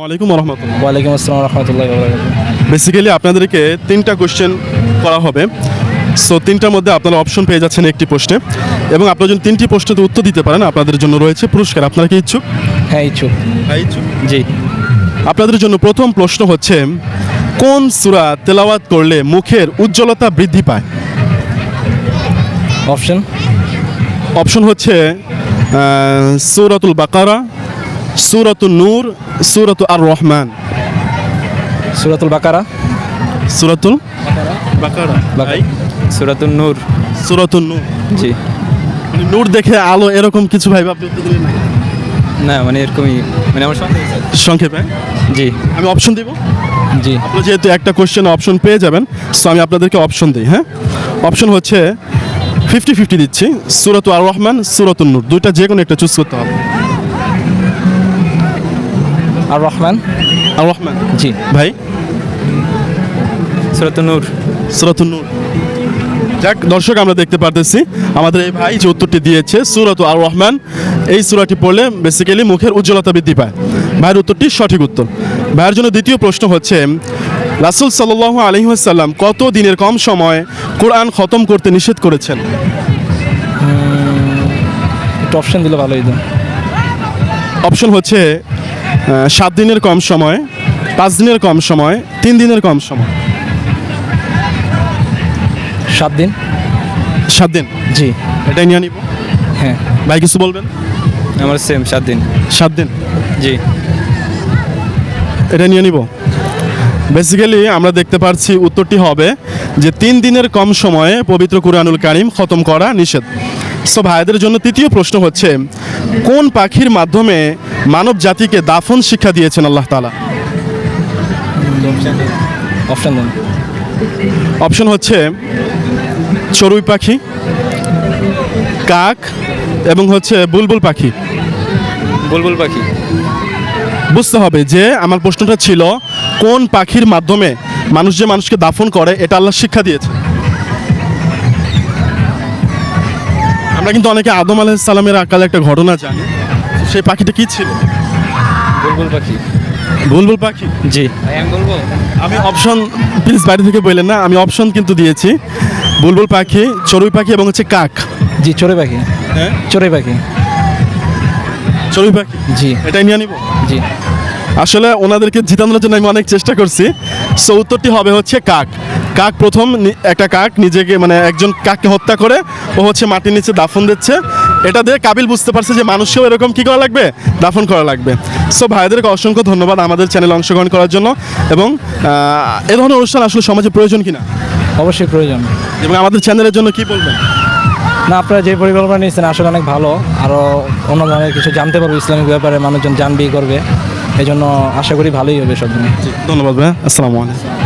ওয়ালাইকুম রহমতুল্লাহ ওয়ালাইকুম আসসালাম রহমতুল্লাহ বেসিক্যালি আপনাদেরকে তিনটা কোশ্চেন করা হবে। সো তিনটার মধ্যে আপনারা অপশন পেয়ে যাচ্ছেন একটি প্রশ্নে। এবং আপনারা যদি তিনটি প্রশ্নের উত্তর দিতে পারেন আপনাদের জন্য রয়েছে পুরস্কার। আপনারা কি ইচ্ছুক? হ্যাঁ ইচ্ছুক। হ্যাঁ ইচ্ছুক। জি। আপনাদের জন্য প্রথম প্রশ্ন হচ্ছে কোন সূরা তেলাওয়াত করলে মুখের উজ্জ্বলতা বৃদ্ধি পায়? অপশন অপশন হচ্ছে সূরাতুল বাকারা সূরাতুল নূর সূরাতু আর রহমান সুরাতুল বাকারা। সূরাতুল বাকারা। সুরাতুল নূর। সূরাতুল নূর। জি। মানে নূর দেখে আলো এরকম কিছু ভাই আপনি উত্তর দিলেন না। মানে এরকমই মানে আমার সংক্ষেপে? জি। আমি অপশন দিব? জি। আপনারা যেহেতু একটা কোশ্চেন অপশন পেয়ে যাবেন সো আমি আপনাদেরকে অপশন দিই হ্যাঁ? অপশন হচ্ছে ফিফটি ফিফটি দিচ্ছি সুরত আর রহমান সুরতুল নূর। দুইটা যে কোনো একটা চুজ করতে হবে। আর রহমান আর রহমান জি। ভাই? সুরাতুল নূর। সুরতুল যাক দর্শক আমরা দেখতে পারতেছি। আমাদের এই ভাই যে উত্তরটি দিয়েছে সুরত আর রহমান এই সুরাটি পড়লে বেসিক্যালি মুখের উজ্জ্বলতা বৃদ্ধি পায়। ভাইয়ের উত্তরটি সঠিক উত্তর। ভাইয়ের জন্য দ্বিতীয় প্রশ্ন হচ্ছে রাসুল সাল্লাহ আলহিহাসাল্লাম কত দিনের কম সময় কোরআন খতম করতে নিষেধ করেছেন? একটু অপশন দিলে ভালো অপশন হচ্ছে সাত দিনের কম সময় পাঁচ দিনের কম সময় তিন দিনের কম সময়। সাত দিন? সাত দিন? জি। এটাই নিয়ে নিব। হ্যাঁ। ভাই কিছু বলবেন? আমার সেম সাত দিন। সাত দিন? জি। এটা নিয়ে নিব। বেসিক্যালি আমরা দেখতে পাচ্ছি উত্তরটি হবে যে তিন দিনের কম সময়ে পবিত্র কুরআনুল কারিম খতম করা নিষেধ। সো ভাইদের জন্য তৃতীয় প্রশ্ন হচ্ছে কোন পাখির মাধ্যমে মানব জাতিকে দাফন শিক্ষা দিয়েছেন আল্লাহ তালা অপশন অপশন হচ্ছে চড়ুই পাখি কাক এবং হচ্ছে বুলবুল পাখি। বুলবুল পাখি। বুঝতে হবে যে আমার প্রশ্নটা ছিল কোন পাখির মাধ্যমে মানুষ যে মানুষকে দাফন করে এটা আল্লাহ শিক্ষা দিয়েছে? আমরা কিন্তু অনেকে আদম আলাহ সালামের আকালে একটা ঘটনা জানি। সেই পাখিটা কি ছিল? বুলবুল পাখি। বুলবুল পাখি? জি। আমি বলব? আমি অপশন প্লিজ বাইরে থেকে বললেন না আমি অপশন কিন্তু দিয়েছি। বুলবুল পাখি চড়ুই পাখি এবং হচ্ছে কাক। জি চড়ে পাখি। হ্যাঁ? চড়ে পাখি। চড়ুই পাখি? জি। এটাই নিয়ে নিব? জি। আসলে ওনাদেরকে জিতানোর জন্য আমি অনেক চেষ্টা করছি। সো উত্তরটি হবে হচ্ছে কাক। কাক প্রথম একটা কাক নিজেকে মানে একজন কাককে হত্যা করে ও হচ্ছে মাটির নিচে দাফন দিচ্ছে। এটা দিয়ে কাবিল বুঝতে পারছে যে মানুষকেও এরকম কি করা লাগবে? দাফন করা লাগবে। সো ভাইদেরকে অসংখ্য ধন্যবাদ আমাদের চ্যানেলে অংশগ্রহণ করার জন্য এবং এ ধরনের অনুষ্ঠান আসলে সমাজে প্রয়োজন কিনা? অবশ্যই প্রয়োজন। এবং আমাদের চ্যানেলের জন্য কি বলবেন? না আপনারা যে পরিকল্পনা নিয়েছেন আসলে অনেক ভালো। আরও অন্য ধরনের কিছু জানতে পারব ইসলামিক ব্যাপারে মানুষজন জানবেই করবে। এই জন্য আশা করি ভালোই হবে সব ধন্যবাদ ভাই। আসসালামু আলাইকুম।